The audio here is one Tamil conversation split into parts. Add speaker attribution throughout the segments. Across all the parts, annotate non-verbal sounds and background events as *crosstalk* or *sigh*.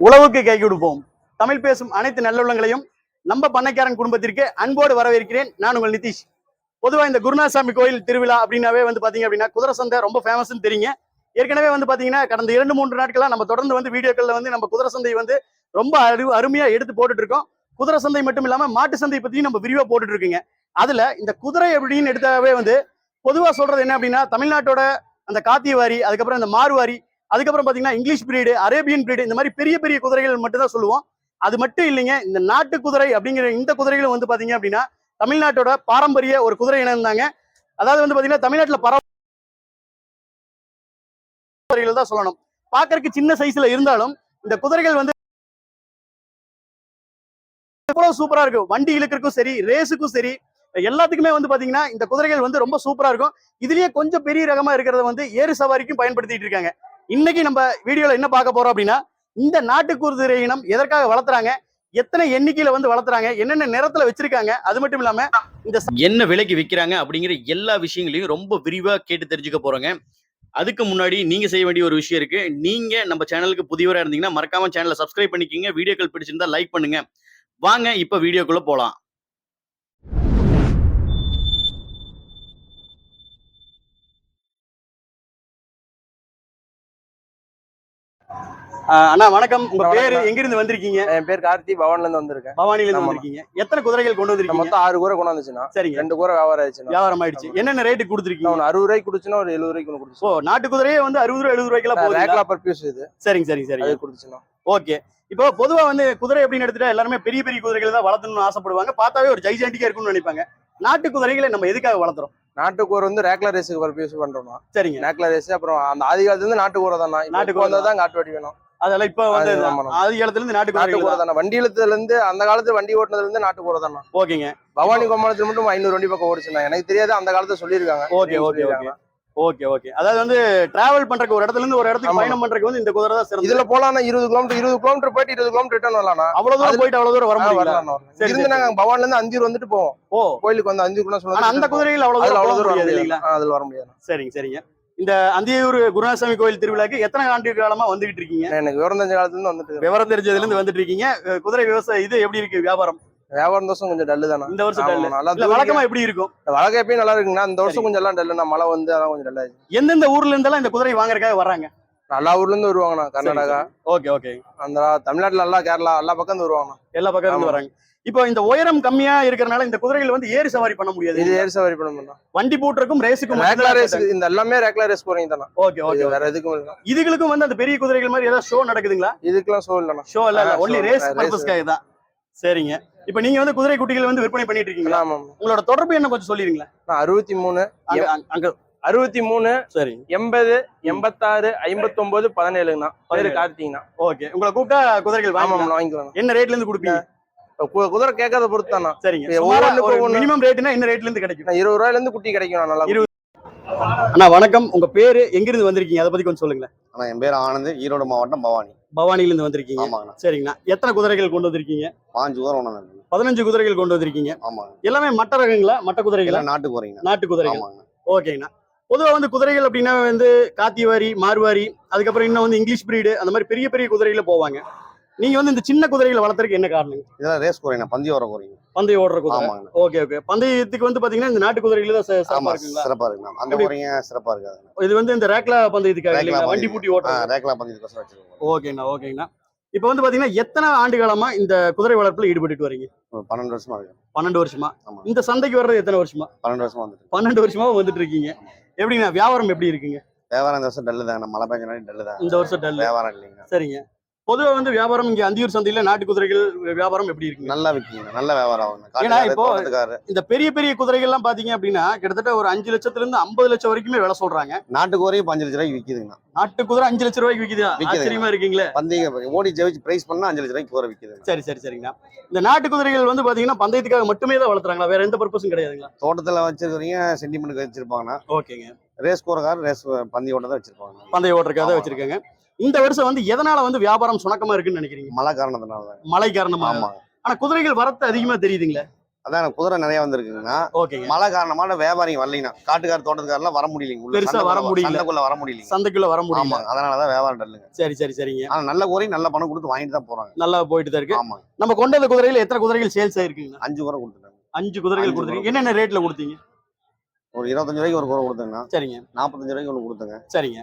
Speaker 1: உழவுக்கு கை கொடுப்போம். தமிழ் பேசும் அனைத்து நல்லுள்ளங்களையும் நம்ம பண்ணைக்காரன் குடும்பத்திற்கு அன்போடு வரவேற்கிறேன். நான் உங்கள் நிதிஷ். பொதுவா இந்த குருநாசாமி கோயில் திருவிழா அப்படின்னாவே வந்து பாத்தீங்க அப்படின்னா குதிரை சந்தை ரொம்ப ஃபேமஸ்னு தெரியுங்க. ஏற்கனவே வந்து பாத்தீங்கன்னா கடந்த இரண்டு மூன்று நாட்களாக நம்ம தொடர்ந்து வந்து வீடியோக்களில் வந்து நம்ம குதிரை சந்தை வந்து ரொம்ப அரு அருமையா எடுத்து போட்டுட்டு இருக்கோம் குதிரை சந்தை மட்டும் இல்லாம மாட்டு சந்தை பத்தியும் நம்ம விரிவா போட்டுட்டு இருக்கீங்க அதுல இந்த குதிரை அப்படின்னு எடுத்தாவே வந்து பொதுவா சொல்றது என்ன அப்படின்னா தமிழ்நாட்டோட அந்த காத்தியவாரி அதுக்கப்புறம் இந்த மார்வாரி அதுக்கப்புறம் பாத்தீங்கன்னா இங்கிலீஷ் பிரீடு அரேபியன் பிரீடு இந்த மாதிரி பெரிய பெரிய குதிரைகள் மட்டும் தான் சொல்லுவோம். அது மட்டும் இல்லைங்க இந்த நாட்டு குதிரை அப்படிங்கிற இந்த குதிரைகளும் வந்து பாத்தீங்க அப்படின்னா தமிழ்நாட்டோட பாரம்பரிய ஒரு குதிரை இனம் இருந்தாங்க அதாவது வந்து பாத்தீங்கன்னா தமிழ்நாட்டுல பரவ குதிரைகள் தான் சொல்லணும். பார்க்கறதுக்கு சின்ன சைஸ்ல இருந்தாலும் இந்த குதிரைகள் வந்து எவ்வளவு சூப்பரா இருக்கும். வண்டி இழுக்கிறதுக்கும் சரி ரேஸுக்கும் சரி எல்லாத்துக்குமே வந்து பாத்தீங்கன்னா இந்த குதிரைகள் வந்து ரொம்ப சூப்பரா இருக்கும். இதுலயே கொஞ்சம் பெரிய ரகமா இருக்கிறத வந்து ஏறு சவாரிக்கும் பயன்படுத்திட்டு இருக்காங்க. இன்னைக்கு நம்ம வீடியோல என்ன பார்க்க போறோம் அப்படின்னா இந்த நாட்டு இனம் எதற்காக வளர்த்துறாங்க எத்தனை எண்ணிக்கையில வந்து வளர்த்துறாங்க என்னென்ன நிறத்துல வச்சிருக்காங்க அது மட்டும் இல்லாம இந்த
Speaker 2: என்ன விலைக்கு விற்கிறாங்க அப்படிங்கிற எல்லா விஷயங்களையும் ரொம்ப விரிவா கேட்டு தெரிஞ்சுக்க போறோங்க. அதுக்கு முன்னாடி நீங்க செய்ய வேண்டிய ஒரு விஷயம் இருக்கு. நீங்க நம்ம சேனலுக்கு புதியவரா இருந்தீங்கன்னா மறக்காம சேனலை சப்ஸ்கிரைப் பண்ணிக்கிங்க. வீடியோக்கள் பிடிச்சிருந்தா லைக் பண்ணுங்க. வாங்க இப்ப வீடியோக்குள்ள போலாம்.
Speaker 1: அண்ணா வணக்கம். உங்க பேரு
Speaker 3: அண்ணா.
Speaker 1: எங்க இருந்து வந்திருக்கீங்க?
Speaker 3: என் பேர் கார்த்தி பவன்ல இருந்து வந்திருக்கேன்.
Speaker 1: பவானில இருந்து. வந்திருக்கீங்க. எத்தனை குதிரைகள் கொண்டு வந்திருக்கீங்க?
Speaker 3: மொத்தம் ஆறு கூரை கொண்டு வந்துச்சுன்னா
Speaker 1: சரிங்க.
Speaker 3: ரெண்டு கூரை வியாபாரம் ஆயிடுச்சுன்னா
Speaker 1: வியாபாரம் ஆயிடுச்சு. என்னென்ன ரேட்டு கொடுத்துருக்கீங்க?
Speaker 3: ஒன்று அறுபது ரூபாய்க்கு குடிச்சுன்னா ஒரு எழுபது ரூபாய்க்கு ஒன்று
Speaker 1: ஓ
Speaker 3: குடிச்சு
Speaker 1: நாட்டு குதிரையே வந்து அறுபது ரூபா எழுபது போகுது
Speaker 3: ரேக்லா பர்பியூஸ் இது.
Speaker 1: சரிங்க சரிங்க
Speaker 3: அது
Speaker 1: சரிங்க
Speaker 3: குடிச்சுன்னா
Speaker 1: ஓகே. இப்போ பொதுவா வந்து குதிரை அப்படின்னு எடுத்துட்டா எல்லாருமே பெரிய பெரிய குதிரைகள் தான் வளர்த்தணும்னு ஆசைப்படுவாங்க. பார்த்தாவே ஒரு ஜைஜாண்டிக்கா இருக்கும்னு நினைப்பாங்க. நாட்டு குதிரைகளை நம்ம எதுக்காக வளர்த்துறோம்?
Speaker 3: நாட்டுக்கூரை வந்து ரேக்லா ரேஸுக்கு பர்பியூஸ் பண்றோம்னா
Speaker 1: சரிங்க.
Speaker 3: ரேக்லா ரேஸ் அப்புறம் அந்த ஆதி காலத்துல இருந்து நாட்டுக்கூரை தானா
Speaker 1: நாட்டுக்கூரை
Speaker 3: வந்தா தான். காட்டு வேணும்.
Speaker 1: அதெல்லாம் இப்ப வந்து. ஆதி காலத்துல இருந்து நாட்டு
Speaker 3: தானே வண்டி இழுத்ததுல இருந்து அந்த காலத்து வண்டி ஓட்டுனதுல இருந்து நாட்டுக்கூரை தானா
Speaker 1: ஓகேங்க.
Speaker 3: பவானி கோமாளத்துல மட்டும் ஐநூறு வண்டி பக்கம் ஓடிச்சுனா எனக்கு தெரியாது அந்த காலத்துல சொல்லியிருக்காங்க.
Speaker 1: Okay okay okay. Okay okay. அதாவது வந்து டிராவல் பண்றதுக்கு ஒரு இடத்துல இருந்து ஒரு இடத்துக்கு. பயணம் பண்றதுக்கு வந்து இந்த குதிரை தான் சிறந்தது.
Speaker 3: இதுல போலாம்னா இருபது கிலோமீட்டர் இருபது கிலோமீட்டர் போயிட்டு இருபது கிலோமீட்டர் ரிட்டர்ன் வரலாம்னா
Speaker 1: அவ்வளவு தூரம் போயிட்டு அவ்வளவு தூரம் வர
Speaker 3: வரலாம். இருந்து. நாங்க பவான்ல இருந்து அஞ்சூர் வந்துட்டு போவோம்.
Speaker 1: ஓ.
Speaker 3: கோயிலுக்கு வந்து அஞ்சூர் கூட
Speaker 1: ஆனா அந்த குதிரைகள் அவ்வளவு
Speaker 3: அவ்வளவு தூரம்
Speaker 1: இல்லைங்களா?
Speaker 3: அதுல வர முடியாது.
Speaker 1: சரிங்க சரிங்க. இந்த அந்தியூர் குருநாசாமி கோயில் திருவிழாக்கு எத்தனை ஆண்டு காலமா வந்துகிட்டு இருக்கீங்க?
Speaker 3: எனக்கு விவரம் தெரிஞ்ச காலத்துல இருந்து வந்துட்டு.
Speaker 1: விவரம் தெரிஞ்சதுல இருந்து வந்துட்டு இருக்கீங்க குதிரை விவசாயம் இது எப்படி இருக்கு வியாபாரம்?
Speaker 3: வியாபாரம் தோசம் கொஞ்சம் டல்லு தானே?
Speaker 1: இந்த வருஷம் டல்லு
Speaker 3: நல்லா
Speaker 1: வழக்கமா எப்படி இருக்கும்?
Speaker 3: வழக்கம் எப்பயும் நல்லா இருக்குங்கண்ணா. இந்த வருஷம். கொஞ்சம் எல்லாம் டல்லுண்ணா மழை வந்து அதான் கொஞ்சம் டல்லா
Speaker 1: எந்தெந்த ஊர்ல இருந்தெல்லாம் இந்த குதிரை வாங்குறதுக்காக வர்றாங்க?
Speaker 3: எல்லா ஊர்ல இருந்து வருவாங்கண்ணா கர்நாடகா.
Speaker 1: Okay okay.
Speaker 3: அந்த தமிழ்நாட்டுல நல்லா கேரளா எல்லா பக்கம் இருந்து வருவாங்கண்ணா.
Speaker 1: எல்லா பக்கம் இருந்து. வராங்க இப்போ இந்த உயரம் கம்மியா இருக்கறனால இந்த குதிரைகள் வந்து ஏறு சவாரி பண்ண முடியாது.
Speaker 3: இது ஏர் சவாரி பண்ண
Speaker 1: வண்டி பூட்டுறக்கும் ரேஸுக்கும்
Speaker 3: ரேக்லா ரேஸ் இந்த எல்லாமே ரேக்லா ரேஸ் போறீங்க தானே.
Speaker 1: ஓகே ஓகே
Speaker 3: வேற எதுக்கும் இல்லை
Speaker 1: இதுகளுக்கும் வந்து அந்த பெரிய குதிரைகள் மாதிரி ஏதாவது ஷோ நடக்குதுங்களா?
Speaker 3: இதுக்கெல்லாம்
Speaker 1: ஷோ இல்ல இல்ல.
Speaker 3: ஆ,
Speaker 1: ஒன்லி ரேஸ். பர்பஸ்க்காக தான். சரிங்க. இப்போ நீங்க வந்து குதிரை குட்டிகள் வந்து விற்பனை பண்ணிட்டு இருக்கீங்களா?
Speaker 3: ஆமா
Speaker 1: உங்களோட தொடர்பு என்ன கொஞ்சம் சொல்லிருங்களா
Speaker 3: அறுபத்தி மூணு
Speaker 1: அங்க
Speaker 3: அறுபத்தி மூணு
Speaker 1: சரி.
Speaker 3: எண்பது எண்பத்தாறு ஐம்பத்தொன்பது பதினேழுங்கண்ணா. பேரு
Speaker 1: பதினேழு.
Speaker 3: கார்த்திங்கண்ணா
Speaker 1: ஓகே உங்களை கூப்பிட்டா குதிரைகள் வாங்கலாம்
Speaker 3: வாங்கிக்கலாம்.
Speaker 1: என்ன ரேட்ல இருந்து கொடுப்பீங்க?
Speaker 3: குதிரை கேட்காத பொறுத்து தானா?
Speaker 1: சரிங்க. மினிமம் ரேட்னா என்ன ரேட்ல இருந்து கிடைக்கும்.
Speaker 3: இருபது ரூபாயில இருந்து குட்டி கிடைக்கும் நல்லா
Speaker 1: இருபது. அண்ணா வணக்கம். உங்க பேரு எங்க இருந்து வந்திருக்கீங்க? அதை பத்தி கொஞ்சம் சொல்லுங்களேன்.
Speaker 4: ஆனா என் பேர் ஆனந்த். ஈரோடு மாவட்டம் பவானி.
Speaker 1: பவானில இருந்து வந்திருக்கீங்க.
Speaker 4: ஆமாங்கண்ணா.
Speaker 1: சரிங்கண்ணா. எத்தனை குதிரைகள் கொண்டு வந்திருக்கீங்க?
Speaker 4: பாஞ்சு ஊரம் ஒன்று
Speaker 1: பதினஞ்சு குதிரைகள் கொண்டு வந்திருக்கீங்க.
Speaker 4: ஆமாங்க.
Speaker 1: எல்லாமே மட்ட ரகங்களா? மட்ட குதிரைகளா?
Speaker 4: நாட்டு போறீங்க
Speaker 1: நாட்டு குதிரைகள்.
Speaker 4: ஆமாங்க
Speaker 1: ஓகேங்கண்ணா. பொதுவா வந்து குதிரைகள் அப்படின்னா வந்து காத்திவாரி மார்வாரி அதுக்கப்புறம் இன்னும் வந்து இங்கிலீஷ் பிரீடு அந்த மாதிரி பெரிய பெரிய குதிரைகளை போவாங்க. நீங்க வந்து இந்த சின்ன குதிரைகளை வளர்த்துறதுக்கு என்ன காரணம்?
Speaker 4: இதெல்லாம் ரேஸ் போறீங்க பந்தய வர போறீங்க
Speaker 1: பந்தயம் ஓடுற குதிரை. ஓகே ஓகே பந்தயத்துக்கு வந்து பாத்தீங்கன்னா இந்த நாட்டு குதிரைகள் தான் சிறப்பா இருக்குங்களா?
Speaker 4: சிறப்பா இருக்குண்ணா அந்த? போறீங்க சிறப்பா இருக்காது
Speaker 1: இது வந்து இந்த ரேக்லா பந்தயத்துக்காக இல்லைங்களா? வண்டி
Speaker 4: பந்தயம்.
Speaker 1: பூட்டி ஓட்டுறது.
Speaker 4: ரேக்லா பந்தயத்துக்கு வச்சிருக்கோம்
Speaker 1: ஓகேண்ணா ஓகேங்கண்ணா. இப்போ வந்து பாத்தீங்கன்னா எத்தனை ஆண்டு காலமா இந்த குதிரை வளர்ப்புல ஈடுபட்டு வரீங்க?
Speaker 4: பன்னெண்டு வருஷமா இருக்கு.
Speaker 1: பன்னெண்டு வருஷமா? இந்த சந்தைக்கு வர்றது எத்தனை வருஷமா?
Speaker 4: பன்னெண்டு வருஷமா வந்துட்டு
Speaker 1: பன்னெண்டு வருஷமா வந்துட்டு இருக்கீங்க. எப்படிங்கண்ணா வியாபாரம் எப்படி இருக்குங்க?
Speaker 4: வியாபாரம் இந்த வருஷம் டல்லு தாங்க. மழை பெஞ்சனாடி டல்லு தாங்க.
Speaker 1: இந்த வருஷம் டல்
Speaker 4: வியாபாரம் இல்லைங்க.
Speaker 1: சரிங்க. பொதுவா வந்து வியாபாரம் இங்க அந்தியூர் சந்தையில நாட்டு குதிரைகள் வியாபாரம் எப்படி இருக்குங்க
Speaker 4: நல்லா விற்கிங்க நல்ல வியாபாரம் ஆகுங்க
Speaker 1: ஏன்னா இப்போ- இந்த பெரிய பெரிய குதிரைகள்லாம் பாத்தீங்க அப்படின்னா கிட்டத்தட்ட ஒரு அஞ்சு லட்சத்துல இருந்து ஐம்பது லட்சம் வரைக்குமே விலை சொல்றாங்க.
Speaker 4: நாட்டுக்கு வரையும் பஞ்சு லட்ச ரூபாய்க்கு விற்கிதுங்கண்ணா
Speaker 1: நாட்டு குதிரை அஞ்சு லட்சம் ரூபாய்க்கு
Speaker 4: விக்குதுங்க.
Speaker 1: ஆச்சரியமா இருக்கீங்களே.
Speaker 4: பந்தய ஓடி ஜெயிச்சு பிரைஸ் பண்ணா அஞ்சு லட்ச ரூபாய்க்கு குதிரை விற்கிதுங்க
Speaker 1: சரி சரி சரிங்கண்ணா. இந்த நாட்டு குதிரைகள் வந்து பாத்தீங்கன்னா பந்தயத்துக்காக மட்டுமே தான் வளர்த்துறாங்களா? வேற எந்த பர்பஸும் கிடையாதுங்களா?
Speaker 4: தோட்டத்துல வச்சிருக்கிறீங்க சென்டிமெண்ட்டுக்கு வச்சிருப்பாங்கண்ணா.
Speaker 1: ஓகேங்க.
Speaker 4: ரேஸ் கோரக்கார ரேஸ் பந்தய ஓட்ட தான் வச்சிருப்பாங்க
Speaker 1: பந்தய
Speaker 4: ஆமா.
Speaker 1: வச்சிருக்காங்க. இந்த வருஷம் வந்து எதனால வந்து வியாபாரம் சுணக்கமா இருக்குன்னு நினைக்கிறீங்க?
Speaker 4: மழை காரணத்தினால தான்.
Speaker 1: மழை காரணமா?
Speaker 4: ஆமா
Speaker 1: ஆனா குதிரைகள் வரத்து அதிகமா தெரியுதுங்களே.
Speaker 4: அதான் குதிரை நிறைய வந்திருக்குங்கண்ணா மழை காரணமான வியாபாரிங்க வரலைங்கண்ணா காட்டுக்கார தோட்டத்துக்காரெல்லாம் வர முடியலைங்க.
Speaker 1: பெருசா வர முடியல.
Speaker 4: சந்தைக்குள்ள வர முடியலைங்க.
Speaker 1: சந்தைக்குள்ள வர முடியல.
Speaker 4: ஆமா அதனாலதான் வியாபாரம் டல்லுங்க
Speaker 1: சரி சரி சரிங்க.
Speaker 4: ஆனா நல்ல குறையும் நல்ல பணம் கொடுத்து வாங்கிட்டு தான் போறாங்க.
Speaker 1: நல்லா போயிட்டு தான் இருக்கு.
Speaker 4: ஆமாங்க.
Speaker 1: நம்ம கொண்டு வந்த குதிரையில எத்தனை குதிரைகள் சேல்ஸ் ஆயிருக்குங்க?
Speaker 4: அஞ்சு குறை கொடுத்துட்டாங்க.
Speaker 1: அஞ்சு குதிரைகள்
Speaker 4: அஞ்சு
Speaker 1: கொடுத்துருக்கீங்க. என்னென்ன ரேட்ல கொடுத்தீங்க?
Speaker 4: ஒரு இருபத்தஞ்சு ரூபாய்க்கு ஒரு குறை கொடுத்தேங்கண்ணா.
Speaker 1: சரிங்க.
Speaker 4: நாற்பத்தஞ்சு ரூபாய்க்கு ஒன்று கொடுத்தேங்க.
Speaker 1: சரிங்க.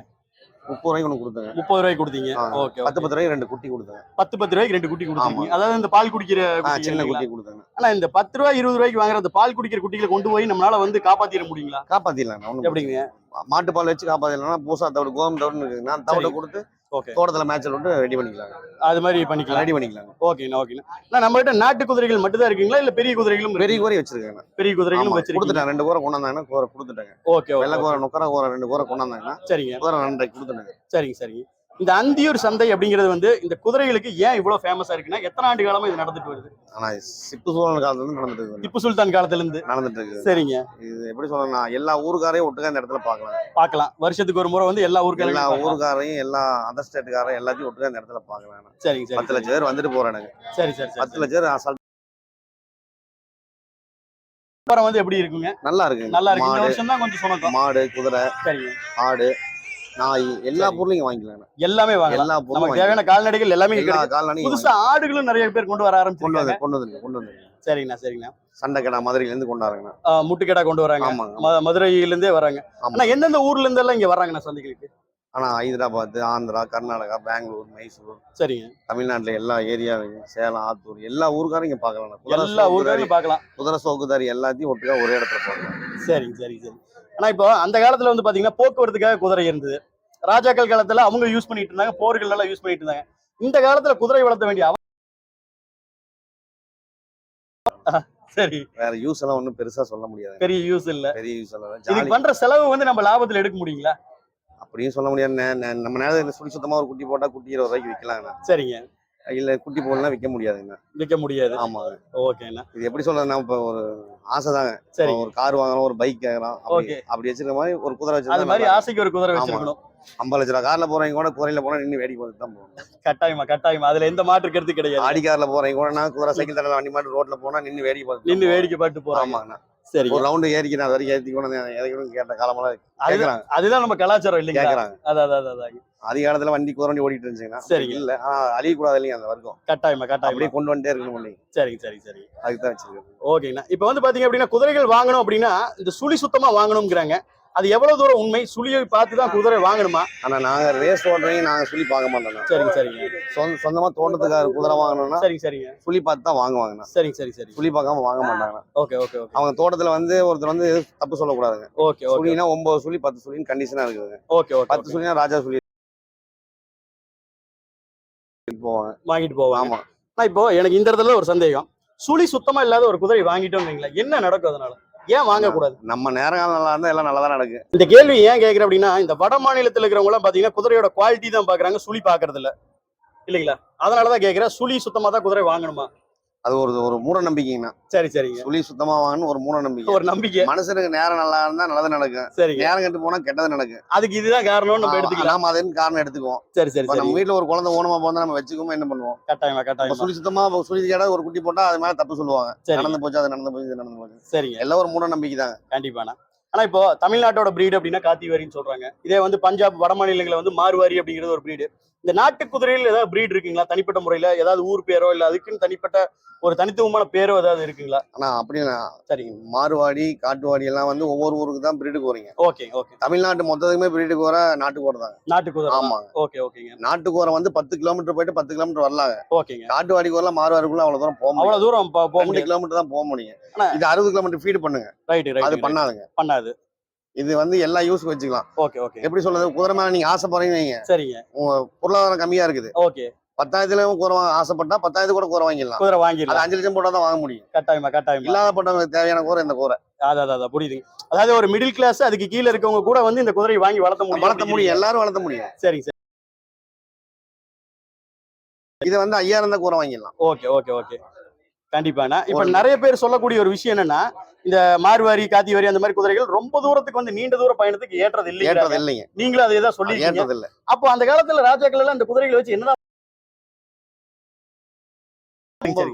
Speaker 4: முப்பது ரூபாய்க்கு ஒன்று கொடுத்தேங்க.
Speaker 1: முப்பது ரூபாய்க்கு கொடுத்தீங்க? ஓகே
Speaker 4: பத்து பத்து ரூபாய்க்கு ரெண்டு குட்டி கொடுத்தேங்க.
Speaker 1: பத்து பத்து ரூபாய்க்கு ரெண்டு குட்டி கொடுத்தீங்க. அதாவது இந்த பால் குடிக்கிற
Speaker 4: சின்ன? குட்டி கொடுத்தேங்க.
Speaker 1: ஆனா இந்த பத்து ரூபாய் இருபது ரூபாய்க்கு வாங்குற அந்த பால் குடிக்கிற குட்டிகளை கொண்டு போய் நம்மளால வந்து காப்பாத்திட முடியுங்களா?
Speaker 4: காப்பாத்திடலாம்
Speaker 1: எப்படிங்க?
Speaker 4: மாட்டுப்பால் வச்சு காப்பாத்திடலாம் பூசா தவிடு கோம் தவிடு இருக்குதுன்னா தவிட. கொடுத்து
Speaker 1: ஓகே
Speaker 4: தோட்டத்துல மேட்ச்ல விட்டு ரெடி பண்ணிக்கலாங்க.
Speaker 1: அது மாதிரி பண்ணிக்கலாம்.
Speaker 4: ரெடி பண்ணிக்கலாங்க.
Speaker 1: ஓகேண்ணா ஓகேண்ணா அண்ணா, நம்ம கிட்ட நாட்டு குதிரைகள் மட்டும் தான் இருக்குங்களா? இல்ல பெரிய குதிரைகளும்
Speaker 4: பெரிய? கூரை வச்சிருக்கேங்க.
Speaker 1: பெரிய குதிரைகளும் வச்சிருக்கீங்க.
Speaker 4: கொடுத்துட்டேன். ரெண்டு கூரை கொண்டாந்தாங்கன்னா கூரை கொடுத்துட்டேங்க.
Speaker 1: ஓகே
Speaker 4: வெள்ளை கூரை நுக்கர கூரை ரெண்டு கூரை கொண்டாந்தாங்கன்னா
Speaker 1: சரிங்க.
Speaker 4: கூரை ரெண்டரை கொடுத்துட்டேங்க.
Speaker 1: சரிங்க சரிங்க. இந்த அந்தியூர் சந்தை அப்படிங்கிறது வந்து இந்த குதிரைகளுக்கு ஏன் இவ்வளவு ஃபேமஸா இருக்குன்னா எத்தனை ஆண்டு காலமா இது நடந்துட்டு வருது?
Speaker 4: ஆனா சிப்பு சூழல் காலத்துல இருந்து நடந்துட்டு இருக்கு.
Speaker 1: திப்பு சுல்தான் காலத்துல இருந்து
Speaker 4: நடந்துட்டு இருக்கு.
Speaker 1: சரிங்க.
Speaker 4: இது எப்படி சொல்லணும்னா எல்லா ஊருக்காரையும் ஒட்டுக்கா இந்த இடத்துல பார்க்கலாம்.
Speaker 1: பார்க்கலாம். வருஷத்துக்கு ஒரு முறை வந்து எல்லா
Speaker 4: எல்லா
Speaker 1: ஊருக்கும்
Speaker 4: ஊருக்காரையும் எல்லா அதர் ஸ்டேட்டுக்காரையும் எல்லாத்தையும் ஒட்டுக்கா இந்த இடத்துல பார்க்கலாம்.
Speaker 1: சரிங்க சரி
Speaker 4: பத்து லட்சம் பேர் வந்துட்டு போறானுங்க
Speaker 1: சரி சரி
Speaker 4: பத்து லட்சம் பேர் அசால்ட்
Speaker 1: அப்புறம் வந்து எப்படி இருக்குங்க?
Speaker 4: நல்லா இருக்கு
Speaker 1: நல்லா இருக்கு. இந்த வருஷம் தான் கொஞ்சம் சுணக்கம்
Speaker 4: மாடு குதிரை
Speaker 1: சரிங்க.
Speaker 4: ஆடு நாய் எல்லா. பொருளையும் வாங்கிக்கலாம்
Speaker 1: எல்லாமே வாங்கலாம்.
Speaker 4: எல்லா பொருளும்.
Speaker 1: தேவையான கால்நடைகள் எல்லாமே
Speaker 4: கால்நடையும்
Speaker 1: புதுசா ஆடுகளும் நிறைய பேர் கொண்டு வர
Speaker 4: கொண்டு
Speaker 1: ஆரம்பிச்சிருக்காங்க
Speaker 4: வந்து கொண்டு வந்து கொண்டு வந்து.
Speaker 1: சரிங்கண்ணா சரிங்கண்ணா.
Speaker 4: சண்டை கடை மதுரையில இருந்து கொண்டாடுறேங்கண்ணா
Speaker 1: ஆ, முட்டுக்கடா கொண்டு வராங்க.
Speaker 4: ஆமாங்க.
Speaker 1: ம- மதுரையில இருந்தே வராங்க.
Speaker 4: ஆமா.
Speaker 1: ஆனா எந்தெந்த ஊர்ல இருந்து எல்லாம் இங்க வராங்கண்ணா சந்தைகளுக்கு?
Speaker 4: ஆனா ஹைதராபாத் ஆந்திரா கர்நாடகா பெங்களூர் மைசூர்
Speaker 1: சரிங்க.
Speaker 4: தமிழ்நாட்டுல எல்லா ஏரியாவையும் சேலம் ஆத்தூர் எல்லா ஊருக்காரும் இங்க பார்க்கலாம்
Speaker 1: எல்லா ஊருக்கும் பார்க்கலாம்.
Speaker 4: குதிரை சோக்குதாரி எல்லாத்தையும் ஒட்டுக்கா ஒரே இடத்துல பார்க்கலாம்.
Speaker 1: சரிங்க சரி சரி ஆனா இப்போ அந்த காலத்துல வந்து பாத்தீங்கன்னா போக்குவரத்துக்காக குதிரை இருந்தது. ராஜாக்கள் காலத்துல அவங்க யூஸ் பண்ணிட்டு இருந்தாங்க போர்கள் எல்லாம் யூஸ் பண்ணிட்டு இருந்தாங்க. இந்த காலத்துல குதிரை வளர்த்த வேண்டிய *laughs* சரி.
Speaker 4: வேற யூஸ் எல்லாம் ஒண்ணும் பெருசா சொல்ல முடியாது.
Speaker 1: பெரிய யூஸ் இல்ல.
Speaker 4: பெரிய யூஸ் எல்லாம்
Speaker 1: இதுக்கு பண்ற செலவு வந்து நம்ம லாபத்துல எடுக்க முடியுங்களா?
Speaker 4: அப்படியும் சொல்ல முடியாது. நம்ம நேரம் சுழி சுத்தமா ஒரு குட்டி போட்டா குட்டி இருபது ரூபாய்க்கு விற்கலாங்கண்ணா
Speaker 1: சரிங்க.
Speaker 4: இல்ல குட்டி போடலாம் விற்க முடியாதுங்கண்ணா
Speaker 1: விற்க முடியாது.
Speaker 4: ஆமாங்க
Speaker 1: ஓகேண்ணா.
Speaker 4: இது எப்படி சொல்றது இப்போ ஒரு ஆசை தாங்க
Speaker 1: சரி.
Speaker 4: ஒரு கார் வாங்குறோம் ஒரு பைக் கேட்கறோம் அப்படி
Speaker 1: Okay.
Speaker 4: அப்படி வச்சிருக்க மாதிரி ஒரு குதிரை
Speaker 1: அது மாதிரி ஆசைக்கு ஒரு குதிரை. வச்சிருக்கணும்.
Speaker 4: ஐம்பது லட்ச ரூபா கார்ல போறவங்க கூட குதிரையில போனா நின்று வேடிக்கை பார்த்துட்டு தான் போகணும்.
Speaker 1: கட்டாயமா கட்டாயமா. அதுல எந்த மாற்று கருத்து கிடையாது.
Speaker 4: ஆடி கார்ல போறவங்க கூட நான் குதிரை சைக்கிள் தடவை வண்டி மாட்டு ரோட்ல போனா நின்று வேடிக்கை பார்த்து
Speaker 1: நின்னு வேடிக்கை பார்த்து போறாங்க.
Speaker 4: ஆமாங்கண்ணா.
Speaker 1: சரிங்க.
Speaker 4: ஒரு ரவுண்டு ஏறிக்கு நான் அது வரைக்கும் ஏற்றி கூட எதைக்கணும் கேட்ட காலமெல்லாம் கேட்கறாங்க
Speaker 1: அதுதான் நம்ம கலாச்சாரம் இல்லைங்களா?
Speaker 4: கேட்கறாங்க
Speaker 1: அதான் அதான் அதான்.
Speaker 4: அதிக காலத்துல வண்டி குதிரை வண்டி ஓடிட்டு இருந்துச்சுங்கன்னா
Speaker 1: சரிங்க.
Speaker 4: இல்ல. ஆனா அழியக்கூடாது இல்லைங்க அந்த வர்க்கம்?
Speaker 1: கட்டாயமா கட்டாயமா.
Speaker 4: அப்படியே கொண்டு வந்துட்டே இருக்கணும் இல்லைங்க
Speaker 1: சரிங்க சரி சரி
Speaker 4: அதுக்கு தான் வச்சிருக்கேன்.
Speaker 1: ஓகேங்கண்ணா. இப்போ வந்து பாத்தீங்க அப்படின்னா குதிரைகள் வாங்கணும் அப்படின்னா இந்த சுழி சுத்தமா வாங்கணுங்கிறாங்க அது எவ்வளவு தூரம் உண்மை? சுழியை பார்த்து தான் குதிரை வாங்கணுமா?
Speaker 4: ஆனா நாங்க ரேஸ் ஓடுறவங்க நாங்க சொல்லி பார்க்க மாட்டோம்
Speaker 1: சரிங்க சரிங்க.
Speaker 4: சொந்த சொந்தமா தோட்டத்துக்கார குதிரை வாங்கணும்னா
Speaker 1: சரிங்க சரிங்க.
Speaker 4: சுழி பார்த்து தான் வாங்குவாங்கண்ணா.
Speaker 1: சரிங்க சரி சரி
Speaker 4: சுழி பார்க்காம வாங்க மாட்டாங்கண்ணா.
Speaker 1: ஓகே ஓகே
Speaker 4: அவங்க தோட்டத்துல வந்து ஒருத்தர் வந்து தப்பு சொல்லக்கூடாதுங்க.
Speaker 1: ஓகே
Speaker 4: சுழினா ஒன்பது சுழி பத்து சுழின்னு கண்டிஷனா இருக்குதுங்க.
Speaker 1: ஓகே ஓகே
Speaker 4: பத்து சுழினா ராஜா சுழி போவாங்க.
Speaker 1: வாங்கிட்டு போவாங்க.
Speaker 4: ஆமா.
Speaker 1: நான் இப்போ எனக்கு இந்த இடத்துல ஒரு சந்தேகம். சுழி சுத்தமா இல்லாத ஒரு குதிரை வாங்கிட்டோம் என்ன நடக்கும் அதனால? ஏன் வாங்கக்கூடாது?
Speaker 4: நம்ம நேரம் நல்லா இருந்தா எல்லாம் நல்லா தான் நடக்கு
Speaker 1: இந்த கேள்வி ஏன் கேட்குறேன் அப்படின்னா இந்த வட மாநிலத்தில் இருக்கிறவங்க எல்லாம் பாத்தீங்கன்னா குதிரையோட குவாலிட்டி தான் பாக்குறாங்க. சுழி பாக்குறது இல்ல இல்லைங்களா? அதனாலதான் கேட்கிறேன் சுழி சுத்தமா தான் குதிரை வாங்கணுமா?
Speaker 4: அது ஒரு ஒரு மூட நம்பிக்கைங்கண்ணா
Speaker 1: சரி சரிங்க.
Speaker 4: சுழி சுத்தமா வாங்கணும் ஒரு மூட நம்பிக்கை
Speaker 1: ஒரு நம்பிக்கை.
Speaker 4: மனுஷனுக்கு நேரம் நல்லா இருந்தா நல்லது நடக்கும்.
Speaker 1: சரிங்க.
Speaker 4: நேரம் கெட்டு போனா கெட்டது நடக்கும்.
Speaker 1: அதுக்கு இதுதான் காரணம்னு நம்ம எடுத்துக்கலாம்.
Speaker 4: நாம அதுன்னு காரணம் எடுத்துக்குவோம்.
Speaker 1: சரி சரி சரி
Speaker 4: நம்ம வீட்டுல ஒரு குழந்தை ஊனமா போனா நம்ம வச்சுக்கோம என்ன பண்ணுவோம்?
Speaker 1: கட்டாயமா கட்டாயமா.
Speaker 4: சுழி சுத்தமா சுழி கேடா ஒரு குட்டி போட்டா அது மேல தப்பு சொல்லுவாங்க.
Speaker 1: சரி.
Speaker 4: நடந்து போச்சு அது நடந்து போச்சு நடந்து போச்சு.
Speaker 1: சரிங்க.
Speaker 4: எல்லாம் ஒரு மூட நம்பிக்கை தாங்க.
Speaker 1: கண்டிப்பாண்ணா. ஆனா இப்போ தமிழ்நாட்டோட பிரீடு அப்படின்னா காத்திவாரின்னு சொல்றாங்க. இதே வந்து பஞ்சாப் வட மாநிலங்களில் வந்து மார்வாரி அப்படிங்கிறது ஒரு பிரீடு இந்த நாட்டு குதிரையில் ஏதாவது பிரீடு இருக்குங்களா? தனிப்பட்ட முறையில ஏதாவது ஊர் பேரோ இல்ல அதுக்குன்னு தனிப்பட்ட ஒரு தனித்துவமான பேரோ ஏதாவது இருக்குங்களா?
Speaker 4: ஆனா அப்படி இல்ல.
Speaker 1: சரிங்க.
Speaker 4: மாறுவாடி காட்டுவாடி எல்லாம் வந்து ஒவ்வொரு ஊருக்கு தான் பிரீடுக்கு வரீங்க
Speaker 1: ஓகே ஓகே.
Speaker 4: தமிழ்நாட்டு மொத்தத்துக்குமே பிரீடுக்கு வர நாட்டுக்கு வர தாங்க
Speaker 1: நாட்டு குதிரை தான்.
Speaker 4: ஆமாங்க.
Speaker 1: ஓகே ஓகேங்க.
Speaker 4: நாட்டுக்கு வர வந்து பத்து கிலோமீட்டர் போயிட்டு பத்து கிலோமீட்டர் வரலாங்க.
Speaker 1: ஓகேங்க.
Speaker 4: காட்டுவாடிக்கு வரலாம் மாறுவாடிக்குள்ள அவ்வளவு தூரம் போக முடியும்
Speaker 1: அவ்வளவு தூரம் போக முடியாது.
Speaker 4: கிலோமீட்டர் தான் போக முடியும். இது அறுபது கிலோமீட்டர் ஃபீடு பண்ணுங்க.
Speaker 1: ரைட்
Speaker 4: அது
Speaker 1: ரைட்
Speaker 4: பண்ணாதுங்க.
Speaker 1: பண்ணாது.
Speaker 4: இது வந்து எல்லா யூஸ்க்கு வச்சுக்கலாம்.
Speaker 1: ஓகே ஓகே
Speaker 4: எப்படி சொல்றது? குதிரை மேல நீங்க ஆசைப்படுறீங்க வைங்க.
Speaker 1: சரிங்க.
Speaker 4: உங்க பொருளாதாரம் கம்மியா இருக்குது.
Speaker 1: ஓகே
Speaker 4: பத்தாயிரத்துல குறை ஆசைப்பட்டா பத்தாயிரத்து கூட குறை வாங்கிடலாம்.
Speaker 1: குதிரை வாங்கிடலாம்.
Speaker 4: அஞ்சு லட்சம் போட்டா தான் வாங்க முடியும்.
Speaker 1: கட்டாயமா கட்டாயமா.
Speaker 4: இல்லாதப்பட்டவங்களுக்கு தேவையான கூரை இந்த கூரை
Speaker 1: அதான் அதான், புரியுதுங்க. அதாவது ஒரு மிடில் கிளாஸ் அதுக்கு கீழ இருக்கவங்க கூட வந்து இந்த குதிரையை வாங்கி வளர்த்த முடியும்.
Speaker 4: வளர்த்த முடியும். எல்லாரும் வளர்த்த முடியும்.
Speaker 1: சரிங்க சரி.
Speaker 4: இதை வந்து ஐயாயிரம் தான் கூரை வாங்கிடலாம்.
Speaker 1: ஓகே ஓகே ஓகே கண்டிப்பாண்ணா இப்ப நிறைய பேர் சொல்லக்கூடிய ஒரு விஷயம் என்னன்னா இந்த மார்வாரி காத்திவாரி அந்த மாதிரி குதிரைகள் ரொம்ப தூரத்துக்கு வந்து நீண்ட தூர பயணத்துக்கு ஏற்றது
Speaker 4: ஏற்றது
Speaker 1: இல்லைங்க நீங்களும் அதே தான் சொல்லிருக்கீங்க?
Speaker 4: ஏற்றது இல்ல
Speaker 1: அப்போ அந்த காலத்துல ராஜாக்கள் எல்லாம் இந்த குதிரைகளை வச்சு என்னதான்
Speaker 4: ரொம்ப
Speaker 1: சரி.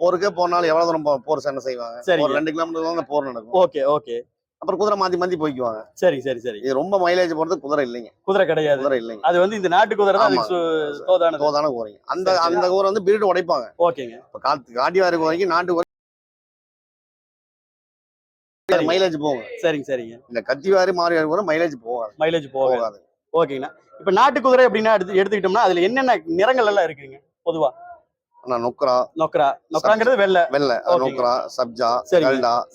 Speaker 4: போருக்கே போனாலும் எவ்வளவு தூரம் போர் சண்டை செய்வாங்க. ஒரு ரெண்டு கிலோமீட்டர் தான் போர் நடக்கும்.
Speaker 1: Okay okay.
Speaker 4: அப்புறம் குதிரை மாத்தி மாத்தி போய்க்குவாங்க.
Speaker 1: சரி சரி சரி.
Speaker 4: இது ரொம்ப மைலேஜ் போறது குதிரை இல்லைங்க.
Speaker 1: குதிரை கிடையாது.
Speaker 4: குதிரை இல்லைங்க.
Speaker 1: அது வந்து இந்த நாட்டு குதிரை தான்
Speaker 4: தோதான குதிரைங்க அந்த
Speaker 1: சரி, சரி.
Speaker 4: அந்த குதிரை வந்து பீரியட் உடைப்பாங்க.
Speaker 1: ஓகேங்க.
Speaker 4: இப்ப காத்து காட்டிவாரி குதிரைக்கு நாட்டு குதிரை. மைலேஜ் போகும்.
Speaker 1: சரிங்க சரிங்க.
Speaker 4: இந்த கத்திவாரி மாறி குதிரை மைலேஜ் போகாது.
Speaker 1: மைலேஜ் போக
Speaker 4: போகாது.
Speaker 1: ஓகேங்கண்ணா. இப்ப நாட்டு குதிரை அப்படின்னா எடுத்து எடுத்துக்கிட்டோம்னா அதுல என்னென்ன நிறங்கள் எல்லாம் இருக்குங்க? பொதுவா.
Speaker 4: ஆனா நொக்கரா
Speaker 1: நொக்கரா நொக்கராங்கிறது வெள்ளை.
Speaker 4: வெள்ளை. நொக்கரா சப்ஜா.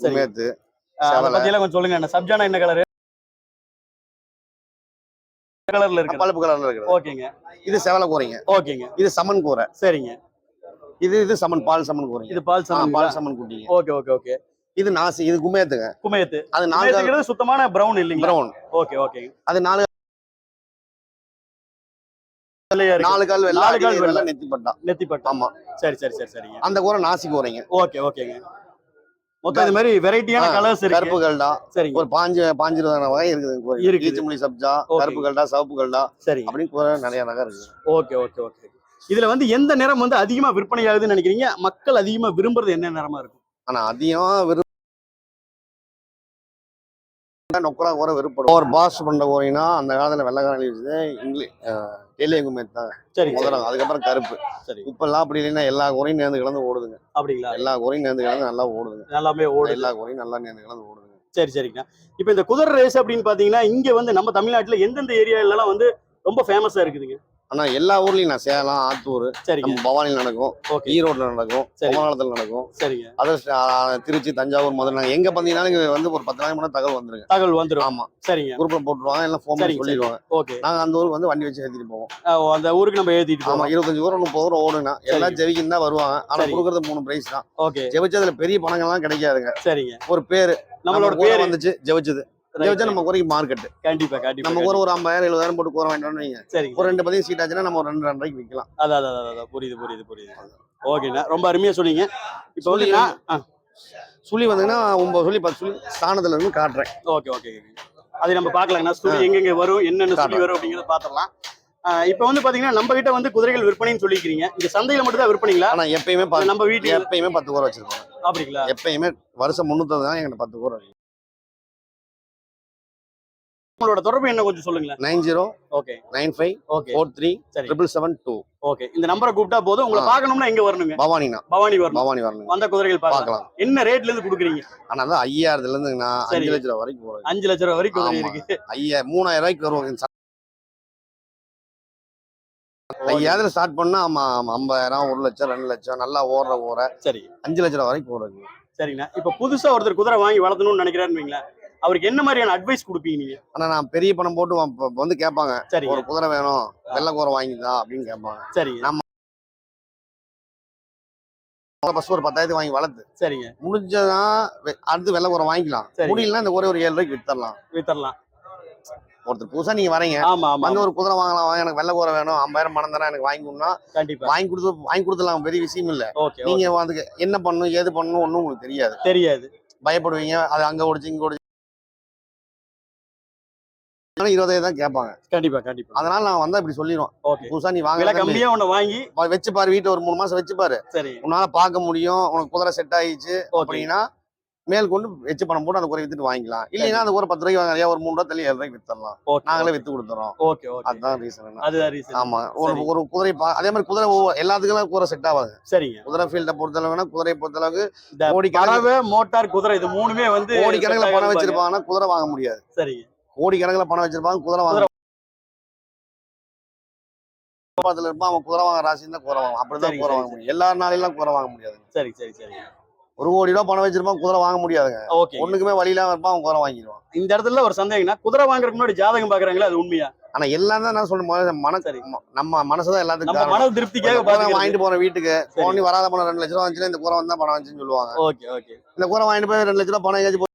Speaker 4: குமேத்து
Speaker 1: அஹ் அதை கொஞ்சம் சொல்லுங்க. அண்ணா சப்ஜானா என்ன கலர் கலர்ல இருக்கு
Speaker 4: பழுப்பு கலர்ல இருக்குது.
Speaker 1: ஓகேங்க.
Speaker 4: இது செவலை கூரைங்க.
Speaker 1: ஓகேங்க.
Speaker 4: இது சமன் கூரை.
Speaker 1: சரிங்க.
Speaker 4: இது இது சமன் பால் சமன் கூரைங்க.
Speaker 1: இது பால் சமன்
Speaker 4: பால் சமன் குட்டிங்க.
Speaker 1: Okay okay okay.
Speaker 4: இது நாசி இது குமேத்துங்க.
Speaker 1: குமையத்து
Speaker 4: அது நாலு
Speaker 1: சுத்தமான பிரவுன் இல்லைங்களா?
Speaker 4: Brown
Speaker 1: okay okay.
Speaker 4: அது நாலு
Speaker 1: இருக்கு.
Speaker 4: நாலு கால்
Speaker 1: நாலு கால்
Speaker 4: அடி
Speaker 1: வெள்ளை.
Speaker 4: வெள்ளை நெத்தி பட்டா
Speaker 1: நெத்தி பட்டு
Speaker 4: ஆமா.
Speaker 1: சரி சரி சரி சரிங்க.
Speaker 4: அந்த கூரை நாசி கூரைங்க.
Speaker 1: ஓகே ஓகேங்க. மொத்தம் இது மாதிரி வெரைட்டியான கலர்ஸ் இருக்கு.
Speaker 4: கருப்பு கல்டா
Speaker 1: சரிங்க.
Speaker 4: ஒரு பாஞ்சு பாஞ்சு இருபதாயிரம் வகை இருக்குது
Speaker 1: இருக்குது.
Speaker 4: ஈச்சமல்லி சப்ஜா. கருப்பு கல்டா சிவப்பு கல்டா
Speaker 1: சரிங்க.
Speaker 4: அப்படின்னு நிறைய நகை இருக்கு
Speaker 1: ஓகே ஓகே ஓகே. இதுல வந்து எந்த நிறம் வந்து அதிகமா விற்பனை ஆகுதுன்னு நினைக்கிறீங்க? மக்கள் அதிகமா விரும்புறது என்ன நிறமா இருக்கும்?
Speaker 4: ஆனா அதிகம் விரும்ப நொக்கரா கூரை விருப்பப்படும். ஒரு பாஸ் பண்ண கோரினா அந்த காலத்துல வெள்ளக்காரன் வச்சு இங்கிலீஷ் டெல்லியங்குமே தான்
Speaker 1: சரிங்க சரி.
Speaker 4: முதல்ல அதுக்கப்புறம் கருப்பு.
Speaker 1: சரி.
Speaker 4: இப்பெல்லாம் அப்படி இல்லைன்னா எல்லா குறையும் நேர்ந்து கலந்து ஓடுதுங்க.
Speaker 1: அப்படிங்களா?
Speaker 4: எல்லா குறையும் நேர்ந்து கலந்து நல்லா ஓடுதுங்க.
Speaker 1: நல்லாமே ஓடுது.
Speaker 4: எல்லா குறையும் நல்லா நேர்ந்து கலந்து ஓடுதுங்க.
Speaker 1: சரி சரிங்கண்ணா இப்போ இந்த குதிரை ரேஸ் அப்படின்னு பாத்தீங்கன்னா இங்க வந்து நம்ம தமிழ்நாட்டுல எந்தெந்த ஏரியாலலாம் வந்து ரொம்ப ஃபேமஸா இருக்குதுங்க?
Speaker 4: ஆனா எல்லா ஊர்லயும் நான் சேலம் ஆத்தூர்
Speaker 1: சரிங்க.
Speaker 4: பவானியில் நடக்கும். ஈரோட்ல நடக்கும்.
Speaker 1: சரி.
Speaker 4: குமராலத்தில் நடக்கும்.
Speaker 1: சரிங்க.
Speaker 4: அதர் திருச்சி தஞ்சாவூர் மதுரை நாங்க எங்க பார்த்தீங்கன்னாலும் இங்க வந்து ஒரு பத்து நாளைக்கு முன்னாடி தகவல் வந்துருங்க.
Speaker 1: தகவல் வந்துடும்
Speaker 4: ஆமா.
Speaker 1: சரிங்க.
Speaker 4: குரூப்ல போட்டுருவாங்க எல்லாம் ஃபோன் பண்ணி சொல்லிடுவாங்க.
Speaker 1: ஓகே.
Speaker 4: நாங்க அந்த ஊருக்கு வந்து வண்டி வச்சு ஏற்றிட்டு போவோம்.
Speaker 1: அந்த ஊருக்கு நம்ம ஏத்திட்டு
Speaker 4: ஆமா இருபத்தஞ்சு ஊர் முப்பது ஊர் ஓடுனா எல்லாம் ஜெயிக்கின்னு தான் வருவாங்க. ஆனா. கொடுக்கறது மூணு பிரைஸ் தான்.
Speaker 1: ஓகே.
Speaker 4: ஜெயிச்சதுல பெரிய பணங்கள்லாம் கிடைக்காதுங்க.
Speaker 1: சரிங்க.
Speaker 4: ஒரு பேரு.
Speaker 1: நம்மளோட பேரு.
Speaker 4: வந்துச்சு ஜெயிச்சது
Speaker 1: Right.
Speaker 4: நம்ம குறைக்கு மார்க்கெட்
Speaker 1: கண்டிப்பா கண்டிப்பா
Speaker 4: நம்ம ஊர் ஒரு ஐம்பதாயிரம் எழுபதாயிரம் போட்டு கூற வேண்டாம்னு வைங்க.
Speaker 1: சரிங்க
Speaker 4: ஒரு ரெண்டு பதிவு சீட் ஆச்சுன்னா நம்ம ஒரு ரெண்டு ரெண்டரைக்கு விற்கலாம்
Speaker 1: அதான் அதான் அதான், புரியுது புரியுது புரியுது. ஓகேண்ணா ரொம்ப அருமையா சொன்னீங்க. இப்போ வந்து நான்
Speaker 4: சுழி வந்தீங்கன்னா ஒன்பது சுழி பத்து சுழி ஸ்தானத்துல இருந்து காட்டுறேன்.
Speaker 1: ஓகே ஓகே அதை நம்ம பார்க்கலாங்கண்ணா. சுழி எங்கெங்க வரும் என்னென்ன சுழி. வரும் அப்படிங்கிறத பார்த்துடலாம். இப்போ வந்து பாத்தீங்கன்னா நம்ம கிட்ட வந்து குதிரைகள் விற்பனைன்னு சொல்லிக்கிறீங்க. இங்க சந்தையில மட்டும் தான் விற்பனைங்களா?
Speaker 4: ஆனா எப்பயுமே
Speaker 1: நம்ம வீட்டுல
Speaker 4: எப்பயுமே பத்து கூரை வச்சிருக்கோம்.
Speaker 1: அப்படிங்களா?
Speaker 4: எப்பயுமே வருஷம் முன்னூத்தி எங்கிட்ட பத்து கூரை
Speaker 1: உங்களோட தொடர்பு என்ன கொஞ்சம் சொல்லுங்களேன்.
Speaker 4: Nine zero
Speaker 1: okay.
Speaker 4: Nine five
Speaker 1: okay.
Speaker 4: Four three
Speaker 1: சரி.
Speaker 4: Triple seven two.
Speaker 1: ஓகே. இந்த நம்பரை கூப்பிட்டா போதும். உங்களை. பார்க்கணும்னா எங்க வரணுங்க?
Speaker 4: பவானிண்ணா
Speaker 1: பவானி வரணும்.
Speaker 4: பவானி வரணும்.
Speaker 1: வந்த குதிரைகள் பார்க்கலாம். என்ன ரேட்ல இருந்து கொடுக்குறீங்க?
Speaker 4: ஆனா தான் ஐயாயிரத்துல இருந்துங்கண்ணா
Speaker 1: சரி.
Speaker 4: அஞ்சு லட்சம் ரூபா வரைக்கும் போகுது
Speaker 1: அஞ்சு லட்சம் ரூபாய் வரைக்கும் குதிரை. இருக்கு.
Speaker 4: ஐயா மூணாயிரம் ரூபாய்க்கு வருவாங்க ஐயாயிரத்துல ஸ்டார்ட் பண்ணா ஆமா ஐம்பதாயிரம் ஒரு லட்சம் ரெண்டு லட்சம் நல்லா ஓடுற ஊரை
Speaker 1: சரி.
Speaker 4: அஞ்சு லட்சம் ரூபா வரைக்கும் போடுறது
Speaker 1: சரிங்கண்ணா. இப்போ புதுசா ஒருத்தர் குதிரை வாங்கி வளர்த்தணும்னு நினைக்கிறாருன்னு வைங்களேன். அவருக்கு என்ன மாதிரியான அட்வைஸ் கொடுப்பீங்க நீங்க?
Speaker 4: ஆனா நான் பெரிய பணம் போட்டு வந்து கேட்பாங்க.
Speaker 1: சரிங்க.
Speaker 4: ஒரு குதிரை வேணும் வெள்ளை கூரை வாங்கிதா அப்படின்னு கேட்பாங்க.
Speaker 1: சரிங்க.
Speaker 4: ஃபர்ஸ்ட் ஒரு பத்தாயிரத்துக்கு வாங்கி வளர்த்து.
Speaker 1: சரிங்க.
Speaker 4: முடிஞ்சதான் வெ- அடுத்து வெள்ளை கூரை வாங்கிக்கலாம்.
Speaker 1: சரி.
Speaker 4: முடியலன்னா இந்த ஒரே ஒரு ஏழு ரூபாய்க்கு வித்தரலாம்
Speaker 1: வித்தரலாம்
Speaker 4: ஒருத்தர் புதுசா நீங்க வரீங்க.
Speaker 1: ஆமா
Speaker 4: வந்து ஒரு குதிரை வாங்கலாம் வாங்க எனக்கு வெள்ளை கூரை வேணும் ஐம்பதாயிரம் பணம் தரேன் எனக்கு வாங்கி கொடுனா
Speaker 1: கண்டிப்பா.
Speaker 4: வாங்கி கொடுத்து வாங்கி கொடுத்துலாம் பெரிய விஷயம் இல்ல. நீங்க அதுக்கு என்ன பண்ணணும் ஏது பண்ணணும் ஒண்ணும் உங்களுக்கு தெரியாது.
Speaker 1: தெரியாது.
Speaker 4: பயப்படுவீங்க அது அங்க ஓடிச்சு இங்க ஓடிச்சு. ஆனா இருபதாயிரம் தான் கேட்பாங்க.
Speaker 1: கண்டிப்பா கண்டிப்பா.
Speaker 4: அதனால நான் வந்தா இப்படி சொல்லிடுவோம்
Speaker 1: ஓகே.
Speaker 4: புதுசா நீ
Speaker 1: விலை
Speaker 4: வாங்க
Speaker 1: கம்மியா ஒண்ணு வாங்கி
Speaker 4: வச்சு பாரு வீட்டுல ஒரு மூணு மாசம் வச்சு பாரு
Speaker 1: சரி.
Speaker 4: உன்னால பார்க்க முடியும் உனக்கு குதிரை செட் ஆயிடுச்சு அப்படின்னா மேல் கொண்டு வச்சு பணம் போட்டு அந்த குறை வித்துட்டு வாங்கிக்கலாம். இல்லைன்னா அந்த ஒரு பத்து ரூபாய்க்கு வாங்க ஐயா ஒரு மூணு ரூபா தள்ளி ஏழு ரூபாய்க்கு வித்தரலாம் நாங்களே வித்து கொடுத்துறோம்.
Speaker 1: ஓகே
Speaker 4: அதுதான் ரீசன்
Speaker 1: அதுதான் ரீசன்
Speaker 4: ஆமா. ஒரு. ஒரு குதிரை அதே மாதிரி குதிரை எல்லாத்துக்கும் குதிரை செட் ஆகாது
Speaker 1: சரிங்க.
Speaker 4: குதிரை ஃபீல்ட பொறுத்தளவுனா குதிரையை பொறுத்தளவுக்கு கோடிக்கணக்கில்
Speaker 1: பறவை மோட்டார் குதிரை இது மூணுமே வந்து
Speaker 4: கோடிக்கணக்கில்
Speaker 1: set
Speaker 4: பணம். வச்சிருப்பாங்கன்னா குதிரை வாங்க முடியாது.
Speaker 1: சரிங்க.
Speaker 4: கோடிக்கணக்கில் பணம் வச்சிருப்பாங்க குதிரை வாங்க. பக்கத்துல இருப்பான் அவன் குதிரை வாங்க ராசி இருந்தா குதிரை வாங்க அப்படிதான் குதிரை வாங்க முடியும். எல்லா நாளையெல்லாம் குதிரை வாங்க முடியாது.
Speaker 1: சரி சரி சரி.
Speaker 4: ஒரு கோடி ரூபா பணம் வச்சிருப்பான் குதிரை வாங்க முடியாதுங்க.
Speaker 1: ஓகே.
Speaker 4: ஒண்ணுக்குமே வழி இல்லாம இருப்பான் அவன் குதிரை வாங்கிடுவான்.
Speaker 1: இந்த இடத்துல ஒரு சந்தேகம்னா குதிரை வாங்குறதுக்கு முன்னாடி ஜாதகம் பாக்குறாங்களா அது உண்மையா?
Speaker 4: ஆனா எல்லாம் தான் நான் சொல்ல மன
Speaker 1: சரி.
Speaker 4: நம்ம மனசுதான் எல்லாத்துக்கும்.
Speaker 1: மன திருப்திக்காக.
Speaker 4: வாங்கிட்டு போற வீட்டுக்கு. போனி வராத பணம் ரெண்டு லட்ச ரூபா வந்துச்சுன்னா இந்த குதிரை வந்தா பணம் வந்துச்சுன்னு சொல்லுவாங்க.
Speaker 1: Okay okay.
Speaker 4: இந்த குதிரை வாங்கிட்டு போய் ரெண்டு லட்ச ரூபா பணம் ஏதாச்சும்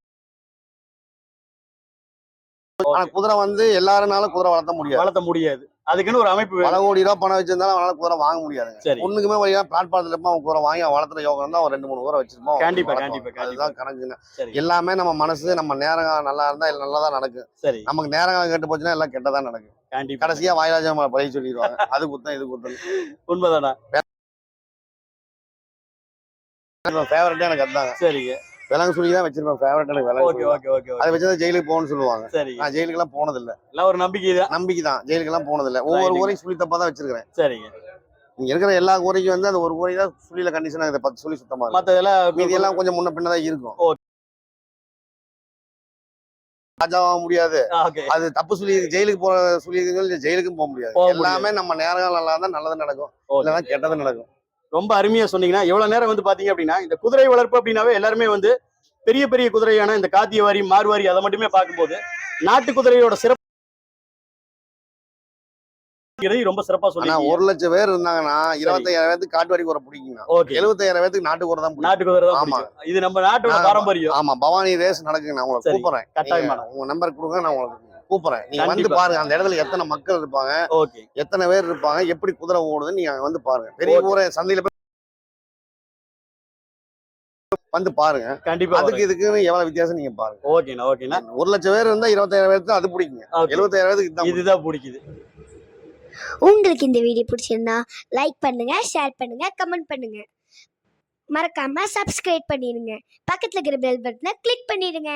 Speaker 4: ஆனா குதிரை வந்து எல்லாருனால குதிரை வளர்த்த முடியாது.
Speaker 1: வளர்த்த முடியாது. அதுக்குன்னு ஒரு அமைப்பு
Speaker 4: பல கோடி ரூபா பணம் வச்சிருந்தாலும் அவனால குதிரை வாங்க முடியாதுங்க.
Speaker 1: சரி.
Speaker 4: ஒண்ணுக்குமே வழியா பிளாட்பாரத்துல இருப்பான் அவன் குதிரை வாங்கி வளர்த்துற யோகம் இருந்தா அவன் ரெண்டு மூணு குதிரை வச்சிருப்பான் அவன்
Speaker 1: கண்டிப்பா. கண்டிப்பா.
Speaker 4: அதுதான் கணக்குங்க. எல்லாமே நம்ம மனசு நம்ம நேரம் நல்லா இருந்தா எல்லாம் நல்லா தான் நடக்கும்.
Speaker 1: சரி.
Speaker 4: நமக்கு நேரம் கெட்டு போச்சுன்னா எல்லாம் கெட்டதான் நடக்கும்.
Speaker 1: கண்டிப்பா.
Speaker 4: கடைசியா வாயிலாஜா பழகி சொல்லிடுவாங்க. அது குத்தம் இது குத்தம்
Speaker 1: உண்மைதானா?
Speaker 4: ஃபேவரட்டே எனக்கு அதாங்க.
Speaker 1: சரிங்க.
Speaker 4: விலங்கு சொல்லி தான் வச்சிருப்பேன். ஃபேவரட் எனக்கு விலங்கு
Speaker 1: ஓகே. ஓகே ஓகே
Speaker 4: அதை வச்சு தான் ஜெயிலுக்கு போகணும்னு சொல்லுவாங்க.
Speaker 1: சரிங்க.
Speaker 4: நான் ஜெயிலுக்கெல்லாம் போனதில்ல.
Speaker 1: எல்லாம் ஒரு நம்பிக்கை தான்.
Speaker 4: நம்பிக்கை தான் ஜெயிலுக்கெல்லாம் போனதில்ல. ஒவ்வொரு. ஊரையும் சுழி தப்பா தான் வச்சிருக்கிறேன்.
Speaker 1: சரிங்க.
Speaker 4: இங்க இருக்கிற எல்லா ஊரைக்கும் வந்து அந்த ஒரு ஊரை தான் சுழியில கண்டிஷன் ஆகுது பத்து சுழி சுத்தமா இருக்கும்
Speaker 1: மத்ததெல்லாம்
Speaker 4: மீதி எல்லாம் கொஞ்சம் முன்ன பின்ன தான் இருக்கும். ராஜாவாக முடியாது. அது தப்பு சொல்லி ஜெயிலுக்கு போற சொல்லி ஜெயிலுக்கும் போக முடியாது. எல்லாமே நம்ம நேரம் நல்லா தான் நல்லது நடக்கும். இல்லைன்னா கெட்டது நடக்கும்.
Speaker 1: ரொம்ப அருமையா சொன்னீங்கன்னா எவ்வளவு நேரம் வந்து பாத்தீங்க அப்படின்னா இந்த குதிரை வளர்ப்பு அப்படின்னாவே எல்லாருமே வந்து பெரிய பெரிய குதிரையான இந்த காத்தியவாரி மார்வாரி அதை மட்டுமே பார்க்கும்போது நாட்டு குதிரையோட சிறப்பு ரொம்ப சிறப்பா சொன்னீங்க
Speaker 4: ஒரு லட்சம் பேர் இருந்தாங்கன்னா இருபத்தாயிரம் பேருக்கு காட்டு வரி கூரை பிடிக்குங்க.
Speaker 1: ஓகே.
Speaker 4: எழுபத்தாயிரம் பேருக்கு நாட்டு கூரை தான்
Speaker 1: நாட்டு குதிரை தான்
Speaker 4: ஆமா.
Speaker 1: இது நம்ம நாட்டோட. பாரம்பரியம்.
Speaker 4: ஆமா பவானி ரேஸ் நடக்குங்க. நான் உங்களை. கூப்பிடுறேன்.
Speaker 1: கட்டாயமான
Speaker 4: உங்க நம்பர் கொடுங்க நான் உங்களுக்கு கூப்பிடுறேன். நீங்க வந்து. பாருங்க அந்த இடத்துல எத்தனை மக்கள் இருப்பாங்க
Speaker 1: ஓகே.
Speaker 4: எத்தனை பேர் இருப்பாங்க எப்படி குதிரை ஓடுதுன்னு நீங்க வந்து பாருங்க. பெரிய. ஊரை சந்தையில வந்து பாருங்க.
Speaker 1: கண்டிப்பா
Speaker 4: அதுக்கு இதுக்குன்னு எவ்வளவு வித்தியாசம் நீங்க பாருங்க.
Speaker 1: ஓகேண்ணா ஓகேண்ணா.
Speaker 4: ஒரு லட்சம் பேர் இருந்தா இருபத்தாயிரம் பேருக்கு அது பிடிக்குங்க. எழுபத்தாயிரம் பேருக்கு இதுதான்
Speaker 1: இதுதான் பிடிக்குது.
Speaker 5: உங்களுக்கு இந்த வீடியோ பிடிச்சிருந்தா லைக் பண்ணுங்க ஷேர் பண்ணுங்க கமெண்ட் பண்ணுங்க. மறக்காம சப்ஸ்கிரைப் பண்ணிடுங்க பக்கத்துல இருக்கிற பெல் பட்டனை கிளிக் பண்ணிடுங்க.